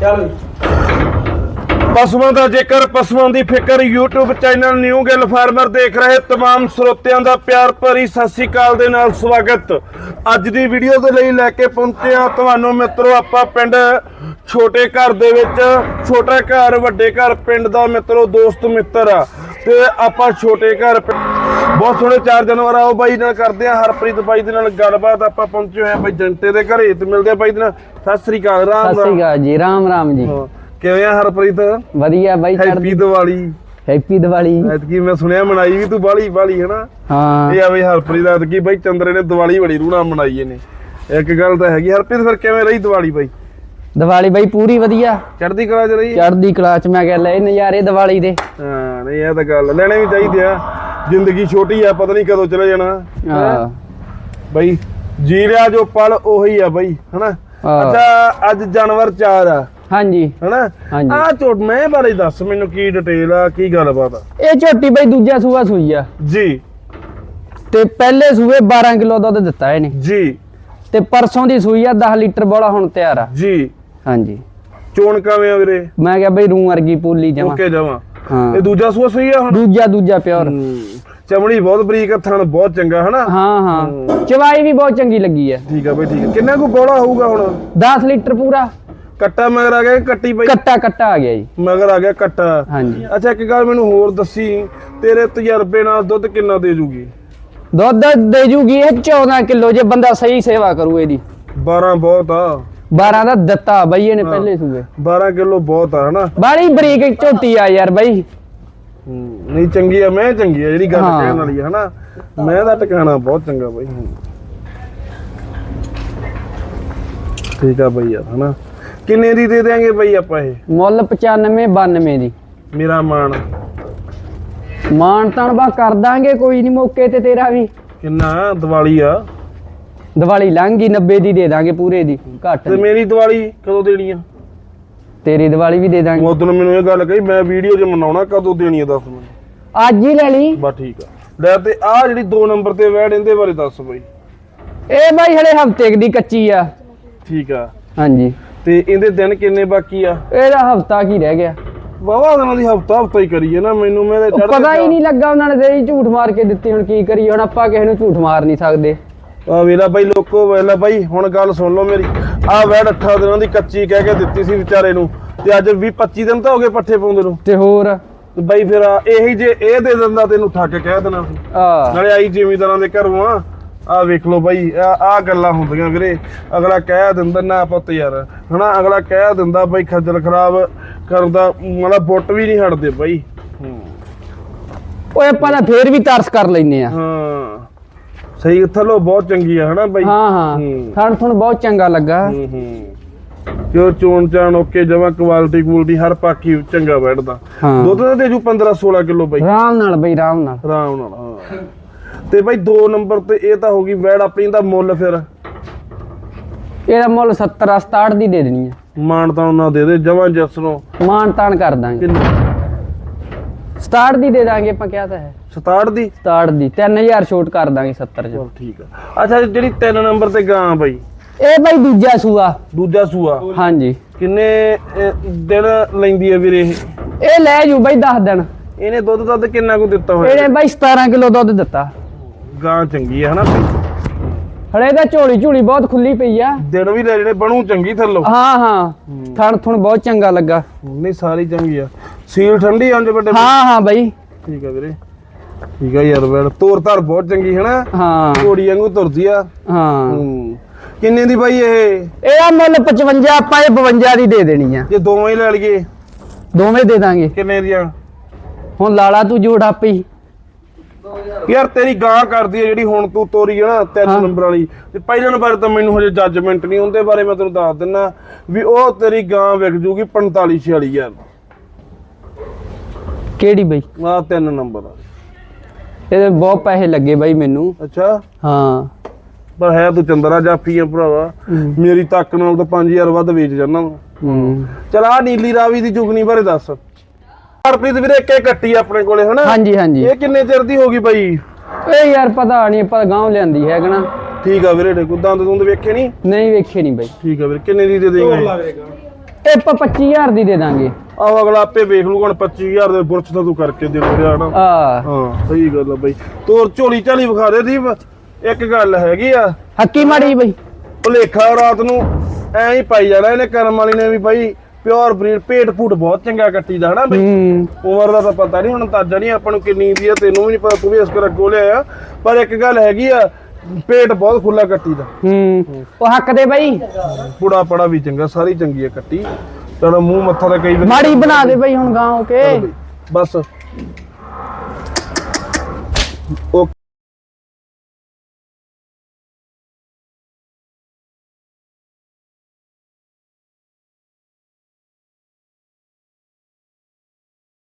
ਚੱਲ ਪਸ਼ੂਆਂ ਦਾ ਜੇਕਰ ਪਸ਼ੂਆਂ ਦੀ ਫਿਕਰ YouTube channel new Gill farmer ਦੇਖ ਰਹੇ तमाम ਸਰੋਤਿਆਂ ਦਾ ਪਿਆਰ ਭਰੀ ਸਤਿ ਸ੍ਰੀ ਅਕਾਲ ਦੇ ਨਾਲ ਸਵਾਗਤ ਅੱਜ ਦੀ ਵੀਡੀਓ ਦੇ ਲਈ ਲੈ ਕੇ ਪਹੁੰਚੇ ਆ ਤੁਹਾਨੂੰ ਮਿੱਤਰੋ ਆਪਾਂ ਪਿੰਡ ਛੋਟੇ ਘਰ ਦੇ ਵਿੱਚ ਛੋਟਾ ਘਰ ਵੱਡੇ ਘਰ ਪਿੰਡ ਦਾ ਮਿੱਤਰੋ ਦੋਸਤ ਮਿੱਤਰ ਆ ਤੇ ਆਪਾਂ ਛੋਟੇ ਘਰ ਪਿੰ- ਬਹੁਤ ਸੋਹਣੇ ਚਾਰ ਜਾਨਵਰ ਆ ਉਹ ਬਾਈ ਨਾਲ ਕਰਦੇ ਆ ਹਰਪ੍ਰੀਤ ਬਾਈ ਦੇ ਨਾਲ ਗੱਲਬਾਤ ਆਪਾਂ ਪਹੁੰਚੇ ਹੋਏ ਆ ਬਾਈ ਜੰਟੇ ਦੇ ਘਰੇ ਤੇ ਮਿਲਦੇ ਆ ਬਾਈ ਦੇ ਨਾਲ। ਸਤਿ ਸ੍ਰੀ ਅਕਾਲ ਰਾਮ ਸਤਿ ਸ੍ਰੀ ਅਕਾਲ ਜੀ ਰਾਮ ਰਾਮ ਜੀ। ਕਿਵੇਂ ਆ ਹਰਪ੍ਰੀਤ? ਵਧੀਆ ਬਾਈ ਹੈਪੀ ਦੀਵਾਲੀ। ਹੈਪੀ ਦੀਵਾਲੀ। ਐਤਕੀ ਮੈਂ ਸੁਣਿਆ ਮਨਾਈ ਵੀ ਤੂੰ ਬਾਲੀ ਬਾਲੀ ਹੈ ਨਾ ਹਾਂ। ਇਹ ਆ ਬਈ ਹਰਪ੍ਰੀਤ ਐਤਕੀ ਬਈ ਚੰਦਰੇ ਨੇ ਦੀਵਾਲੀ ਬੜੀ ਰੂਣਾ ਮਨਾਈ ਇਹਨੇ। ਇੱਕ ਗੱਲ ਤਾਂ ਹੈਗੀ ਹਰਪ੍ਰੀਤ ਫਿਰ ਕਿਵੇਂ ਰਹੀ ਦੀਵਾਲੀ ਬਈ? ਦੀਵਾਲੀ ਬਾਈ ਪੂਰੀ ਵਧੀਆ। ਚੜ੍ਹਦੀ ਕਲਾ ਚ ਰਹੀ? ਚੜ੍ਹਦੀ ਕਲਾ ਚ ਮੈਂ ਕਿਹਾ ਲੈ ਨਜ਼ਾਰੇ ਦੀਵਾਲੀ ਦੇ। ਹਾਂ ਨਹੀਂ ਇਹ ਤਾਂ ਗੱਲ ਲੈਣੇ ਵੀ ਚਾਹੀਦੇ ਆ। ਜ਼ਿੰਦਗੀ ਛੋਟੀ ਆ ਪਤਾ ਨਹੀਂ ਕਦੋਂ ਚਲੇ ਜਾਣਾ। ਹਾਂ। ਬਈ ਜੀ ਰਿਹਾ ਜੋ ਪਲ ਉਹੀ ਆ ਬਈ ਹਨਾ। ਅੱਛਾ ਅੱਜ ਜਾਨਵਰ ਚਾਰ ਆ। ਹਾਂਜੀ। ਹਨਾ। ਆ ਝੋਟ ਮੈਂ ਬਾਰੇ ਦੱਸ ਮੈਨੂੰ ਕੀ ਡਿਟੇਲ ਆ ਕੀ ਗੱਲਬਾਤ ਆ? ਇਹ ਝੋਟੀ ਬਾਈ ਦੂਜਾ ਸੂਆ ਸੂਈ ਆ। ਜੀ। ਤੇ ਪਹਿਲੇ ਸੂਏ 12 ਕਿਲੋ ਦੁੱਧ ਦਿੱਤਾ ਇਹਨੇ। ਜੀ। ਤੇ ਪਰਸੋਂ ਦੀ ਸੂਈ ਆ 10 ਲੀਟਰ ਬੋਲਾ ਹੁਣ ਤਿਆਰ ਆ। ਜੀ। ਹਾਂਜੀ। ਚੋਣ ਕਾਵੇਂ ਆ ਵੀਰੇ? ਮੈਂ ਕਿਹਾ ਬਾਈ ਰੂ ਵਰਗੀ ਪੂਲੀ ਜਮਾ। ਓਕੇ ਜਾਵਾਂ ਹਾਂ। ਇਹ ਦੂਜਾ ਸੂਆ ਸਹੀ ਆ ਹੁਣ? ਦੂਜਾ ਦੂਜਾ ਪਿਓਰ। ਹੂੰ। ਚਮੜੀ ਬਹੁਤ ਬਰੀਕ ਆ ਥਣ ਬਹੁਤ ਚੰਗਾ ਹਨਾ? ਹਾਂ ਹਾਂ। ਚਵਾਈ ਵੀ ਬਹੁਤ ਚੰਗੀ ਲੱਗੀ ਆ। ਠੀਕ ਆ ਬਈ ਠੀਕ ਆ। ਕਿੰਨਾ ਕੁ ਬੋਲਾ ਹੋਊਗਾ ਹੁਣ? 10 ਲੀਟਰ ਪੂਰਾ। ਕੱਟਾ ਮਗਰ ਆ ਗਿਆ ਕਿ ਕੱਟੀ ਬਈ ਕੱਟਾ ਕੱਟਾ ਆ ਗਿਆ ਜੀ। ਮਗਰ ਆ ਗਿਆ ਕੱਟਾ। ਹਾਂਜੀ। ਅੱਛਾ ਇੱਕ ਗੱਲ ਮੈਨੂੰ ਹੋਰ ਦੱਸੀ। ਤੇਰੇ ਤਜਰਬੇ ਨਾਲ ਦੁੱਧ ਕਿੰਨਾ ਦੇ ਜੂਗੀ? ਦੁੱਧ ਦੇ ਜੂਗੀ ਇਹ 14 ਕਿਲੋ ਜੇ ਬੰਦਾ ਸਹੀ ਸੇਵਾ ਕਰੂ ਇਹਦੀ। 12 ਬਹੁਤ ਆ। 12 ਦਾ ਦਿੱਤਾ ਬਈ ਇਹਨੇ ਪਹਿਲੇ ਸੂਏ। 12 ਕਿਲੋ ਬਹੁਤ ਆ ਹਨਾ? ਬਾੜੀ ਬਰੀਕ ਝੋਟੀ ਆ ਯਾਰ ਬਈ। ਨਹੀਂ ਚੰਗੀ ਆ ਮੈਂ ਚੰਗੀ ਆ ਜਿਹੜੀ ਗੱਲ। ਕਹਿਣ ਵਾਲੀ ਆ ਹਨਾ? ਮੈਂ ਦਾ ਟਿਕਾਣਾ ਬਹੁਤ ਚੰਗਾ ਬਈ ਠੀਕ ਆ ਬਈ ਯਾਰ ਹਨਾ? ਕਿੰਨੇ ਦੀ ਦੇ ਦੇਾਂਗੇ ਬਈ ਆਪਾਂ ਇਹ? ਮੁੱਲ 95 92 ਦੀ। ਮੇਰਾ ਮਾਣ। ਮਾਨ ਤਾਣ ਬਾ ਕਰ ਦਾਂਗੇ ਕੋਈ ਨਹੀਂ ਮੌਕੇ ਤੇ ਤੇਰਾ ਵੀ। ਕਿੰਨਾ ਦੀਵਾਲੀ ਆ? ਦੀਵਾਲੀ ਲੰਘ ਗਈ 90 ਦੀ ਦੇ ਦਾਂਗੇ ਪੂਰੇ ਦੀ ਘੱਟ ਤੇ ਮੇਰੀ ਦੀਵਾਲੀ ਕਦੋਂ ਦੇਣੀ ਆ? ਤੇਰੀ ਦੀਵਾਲੀ ਵੀ ਦੇ ਦਾਂਗੇ। ਉਦੋਂ ਮੈਨੂੰ ਇਹ ਗੱਲ ਕਹੀ ਮੈਂ ਵੀਡੀਓ 'ਚ ਮਨਾਉਣਾ ਕਦੋਂ ਦੇਣੀ ਆ ਦੱਸ ਮੈਨੂੰ? ਅੱਜ ਹੀ ਲੈ ਲਈ। ਬਸ ਠੀਕ ਆ। ਲੈ ਤੇ ਆ ਜਿਹੜੀ 2 ਨੰਬਰ ਤੇ ਵੈੜ ਇਹਦੇ ਬਾਰੇ ਦੱਸ ਬਈ। ਇਹ ਬਾਈ ਹਲੇ ਹਫ਼ਤੇ ਦੀ ਕੱਚੀ ਆ। ਠੀਕ ਆ। ਹਾਂਜੀ। ਤੇ ਇਹਦੇ ਦਿਨ ਕਿੰਨੇ ਬਾਕੀ ਆ? ਇਹਦਾ ਹਫਤਾ ਕੀ ਰਹਿ ਗਿਆ? ਵਾਵਾ ਦਿਨਾਂ ਦੀ ਹਫਤਾ ਹਫਤਾ ਹੀ ਕਰੀਏ ਨਾ ਮੈਨੂੰ ਮੇਰੇ ਉਹ ਪਤਾ ਹੀ ਨਹੀਂ ਲੱਗਾ ਉਹਨਾਂ ਨੇ ਤੇ ਝੂਠ ਮਾਰ ਕੇ ਦਿੱਤੀ ਹੁਣ ਕੀ ਕਰੀਏ? ਹੁਣ ਆਪਾਂ ਕਿਸੇ ਨੂੰ ਝੂਠ ਮਾਰ ਨਹੀਂ ਸਕਦੇ। ਆ ਵੇਲਾ ਬਾਈ ਲੋਕੋ ਵੇਲਾ ਬਾਈ ਹੁਣ ਗੱਲ ਸੁਣ ਲਓ ਮੇਰੀ। ਆ ਵੈੜ 8 ਦਿਨਾਂ ਦੀ ਕੱਚੀ ਕਹਿ ਕੇ ਦਿੱਤੀ ਸੀ ਵਿਚਾਰੇ ਨੂੰ। ਤੇ ਅੱਜ 20 25 ਦਿਨ ਤਾਂ ਹੋ ਗਏ ਪੱਠੇ ਪਾਉਂਦੇ ਨੂੰ। ਤੇ ਹੋਰ? ਬਾਈ ਫਿਰ ਇਹੀ ਜੇ ਇਹ ਦੇ ਦਿੰਦਾ ਤੈਨੂੰ ਠੱਗ ਕਹਿ ਦੇਣਾ ਸੀ ਆ। ਨਾਲੇ ਆਈ ਜ਼ਿਮੀਂਦਾਰਾਂ ਦੇ ਘਰੋਂ ਆ। ਆ ਵੇਖ ਲਓ ਬਾਈ ਆ ਆ ਗੱਲਾਂ ਹੁੰਦੀਆਂ ਵੀਰੇ। ਅਗਲਾ ਕਹਿ ਦਿੰਦਾ ਨਾ ਪੁੱਤ ਯਾਰ। ਹਨਾ ਅਗਲਾ ਕਹਿ ਦਿੰਦਾ ਬਾਈ ਖੱਜਲ ਖਰਾਬ ਕਰਦਾ ਮਤਲਬ ਬੁੱਟ ਵੀ ਨਹੀਂ ਹਟਦੇ ਬਾਈ। ਓਏ ਆਪਾਂ ਤਾਂ ਫੇਰ ਵੀ ਤਰਸ ਕਰ ਲੈਨੇ ਆ। ਹਾਂ। ਸਹੀ ਥੱਲੋਂ ਬਹੁਤ ਚੰਗੀ ਆ ਹਨਾ ਬਾਈ? ਹਾਂ ਹਾਂ। ਹੂੰ। ਥਣ ਥਣ ਬਹੁਤ ਚੰਗਾ ਲੱਗਾ। ਹੂੰ ਹੂੰ। ਕਿਉਂ ਚੋਣ ਚਾਣ ਓਕੇ ਜਮਾ ਕੁਆਲਿਟੀ ਕੁਆਲਿਟੀ ਹਰ ਪਾਕੀ ਚੰਗਾ ਬੈਠਦਾ। ਹਾਂ। ਦੁੱਧ ਤਾਂ ਦੇ ਜੂ 15 16 ਕਿਲੋ ਬਾਈ। ਆਰਾਮ ਨਾਲ ਬਈ ਆਰਾਮ ਨਾਲ। ਆਰਾਮ ਨਾਲ ਹਾਂ। ਤੇ ਬਾਈ 2 ਨੰਬਰ ਤੇ ਇਹ ਤਾਂ ਹੋ ਗਈ ਵੈੜ ਆਪਣੀ ਦਾ ਮੁੱਲ ਫਿਰ। ਇਹਦਾ ਮੁੱਲ 70 67 ਦੀ ਦੇ ਦੇਣੀ ਆ। ਮਾਨਤਾ ਉਹਨਾਂ ਦੇ ਦੇ ਜਮਾਂ ਜਸ ਨੂੰ। ਮਾਨ ਤਾਨ ਕਰ ਦਾਂਗੇ। ਕਿੰਨੇ? 67 ਦੀ ਦੇ ਦਾਂਗੇ ਆਪਾਂ ਕਿਹਾ ਤਾਂ ਹੈ। 67 ਦੀ? 67 ਦੀ। 3000 ਛੋਟ ਕਰ ਦਾਂਗੇ 70 ਚ। ਚਲ ਠੀਕ ਆ। ਅੱਛਾ ਜਿਹੜੀ 3 ਨੰਬਰ ਤੇ ਗਾਂ ਬਾਈ? ਇਹ ਬਈ ਦੂਜਾ ਸੂਆ। ਦੂਜਾ ਸੂਆ? ਹਾਂਜੀ। ਕਿੰਨੇ ਦਿਨ ਲੈਂਦੀ ਹੈ ਵੀਰੇ ਇਹ? ਇਹ ਲੈ ਜੂ ਬਈ 10 ਦਿਨ। ਇਹਨੇ ਦੁੱਧ ਦੱਧ ਕਿੰਨਾ ਕੁ ਦਿੱਤਾ ਹੋਇਆ? ਇਹਨੇ ਬਈ 17 ਕਿਲੋ ਦੁੱਧ ਦਿੱਤਾ। ਗਾਂ ਚੰਗੀ ਹੈ ਹਨਾ ਹਲੇ ਤਾਂ ਝੋਲੀ ਝੋਲੀ ਬਹੁਤ ਖੁੱਲੀ ਪਈ ਆ। ਦਿਨ ਵੀ ਲੈ ਜਿਹੜੇ ਬਣੂ ਚੰਗੀ ਥੱਲੋਂ। ਹਾਂ ਹਾਂ। ਥਣ ਥਣ ਬਹੁਤ ਚੰਗਾ ਲੱਗਾ। ਨਹੀਂ ਸਾਰੀ ਚੰਗੀ ਆ। ਸੀਲ ਠੰਡੀ ਆਂ ਵੱਡੇ ਹਾਂ ਹਾਂ ਬਈ। ਠੀਕ ਆ ਵੀਰੇ। ਠੀਕ ਆ ਯਾਰ ਵੈੜ ਤੋਰ ਧਾਰ ਬਹੁਤ ਚੰਗੀ ਹੈ ਨਾ? ਹਾਂ। ਘੋੜੀ ਵਾਂਗੂ ਤੁਰਦੀ ਆ। ਹਾਂ। ਹੂੰ। ਕਿੰਨੇ ਦੀ ਬਾਈ ਇਹ? ਇਹਦਾ ਮੁੱਲ 55 ਆਪਾਂ ਇਹ 52 ਦੀ ਦੇ ਦੇਣੀ ਆ। ਜੇ ਦੋਵੇਂ ਹੀ ਲੈ ਲਈਏ ਦੋਵੇਂ ਦੇ ਦਾਂਗੇ। ਕਿੰਨੇ ਦੀਆਂ? ਹੁਣ ਲਾਲਾ ਤੂੰ ਜੋੜ ਆਪੇ ਹੀ। ਯਾਰ ਤੇਰੀ ਗਾਂ ਕਰਦੀ ਹੈ ਜਿਹੜੀ ਹੁਣ ਤੂੰ ਤੋਰੀ ਹੈ ਨਾ ਤਿੰਨ ਨੰਬਰ ਵਾਲੀ। ਤੇ ਪਹਿਲੇ ਨੰਬਰ ਤਾਂ ਮੈਨੂੰ ਹਜੇ ਜੱਜਮੈਂਟ ਨਹੀਂ ਉਹਦੇ ਬਾਰੇ ਮੈਂ ਤੈਨੂੰ ਦੱਸ ਦਿੰਨਾ ਵੀ ਉਹ ਤੇਰੀ ਗਾਂ ਵਿਕ ਜੂਗੀ 45 46 ਹਜ਼ਾਰ। ਕਿਹੜੀ ਬਈ? ਆ ਤਿੰਨ ਨੰਬਰ ਆ ਇਹਦੇ ਬਹੁਤ ਪੈਸੇ ਲੱਗੇ ਬਈ ਮੈਨੂੰ। ਅੱਛਾ। ਹਾਂ। ਪਰ ਹੈ ਤੂੰ ਚੰਦਰਾ ਜਾਫੀ ਆ ਭਰਾਵਾ। ਮੇਰੀ ਤੱਕ ਨਾਲ ਤਾਂ 5000 ਵੱਧ ਵੇਚ ਜਾਣਾ ਹੂੰ। ਚਲ ਆ ਨੀਲੀ ਰਾਵੀ ਦੀ ਜੁਗਨੀ ਬਾਰੇ ਦੱਸ। ਹਰਪ੍ਰੀਤ ਵੀਰੇ ਇੱਕੇ ਕੱਟੀ ਆ ਆਪਣੇ ਕੋਲੇ ਹਨਾ? ਹਾਂਜੀ ਹਾਂਜੀ। ਇਹ ਕਿੰਨੇ ਚਿਰ ਦੀ ਹੋ ਗਈ ਬਾਈ? ਇਹ ਯਾਰ ਪਤਾ ਨਹੀਂ ਆਪਾਂ ਗਾਂਵ ਲਿਆਂਦੀ ਹੈ ਕਣਾ ਠੀਕ ਆ ਵੀਰੇ ਕੁਦਾਂ ਦੰਦ ਵੇਖੇ ਨਹੀਂ ਨਹੀਂ ਵੇਖੇ ਨਹੀਂ ਬਈ। ਠੀਕ ਆ ਵੀਰੇ ਕਿੰਨੇ ਦੀ ਦੇ ਦੇਂਗੇ ਇਹ ਆਪਾਂ 25000 ਦੀ ਦੇ ਦਾਂਗੇ। ਆਹ ਅਗਲਾ ਆਪੇ ਵੇਖ ਲੂ ਹੁਣ 25000 ਦੇ ਬੁਰਚ ਤਾਂ ਤੂੰ ਕਰਕੇ ਦੇ ਰਿਹਾ ਨਾ। ਆ ਹਾਂ ਸਹੀ ਗੱਲ ਆ ਬਈ। ਤੋਰ ਝੋਲੀ ਝਾਲੀ ਵਿਖਾ ਦੇ ਦੀਪ। ਇੱਕ ਗੱਲ ਹੈਗੀ ਆ। ਹੱਕੀ ਮਾੜੀ ਬਈ। ਭੁਲੇਖਾ ਰਾਤ ਨੂੰ ਐਂ ਹੀ ਪਾਈ ਜਾਣਾ ਇਹਨੇ ਕਰਮ ਵਾਲੀ ਨੇ ਵੀ ਬਾਈ ਪਿਓਰ ਬਰੀਡ ਪੇਟ ਪੂਟ ਬਹੁਤ ਚੰਗਾ ਕੱਟੀ ਦਾ ਹਨਾ ਬਈ? ਉਮਰ ਦਾ ਤਾਂ ਪਤਾ ਨਹੀਂ ਹੁਣ ਤਾਜਾ ਨਹੀਂ ਆਪਾਂ ਨੂੰ ਕਿੰਨੀ ਦੀ ਆ ਤੈਨੂੰ ਵੀ ਨਹੀਂ ਪਤਾ ਤੂੰ ਵੀ ਇਸ ਕਰ ਅੱਗੋਂ ਲਿਆ ਪਰ ਇੱਕ ਗੱਲ ਹੈਗੀ ਆ ਪੇਟ ਬਹੁਤ ਖੁੱਲਾ ਕੱਟੀ ਦਾ। ਹੂੰ। ਉਹ ਹੱਕ ਦੇ ਬਈ। ਬੁੜਾ ਪੜਾ ਵੀ ਚੰਗਾ ਸਾਰੀ ਚੰਗੀ ਆ ਕੱਟੀ। ਤੇਰਾ ਮੂੰਹ ਮੱਥਾ ਤਾਂ ਕਈ ਵਾਰੀ ਮਾੜੀ ਬਣਾ ਦੇ ਬਈ ਹੁਣ ਗਾਂ ਕੇ ਬਸ। ਉਹ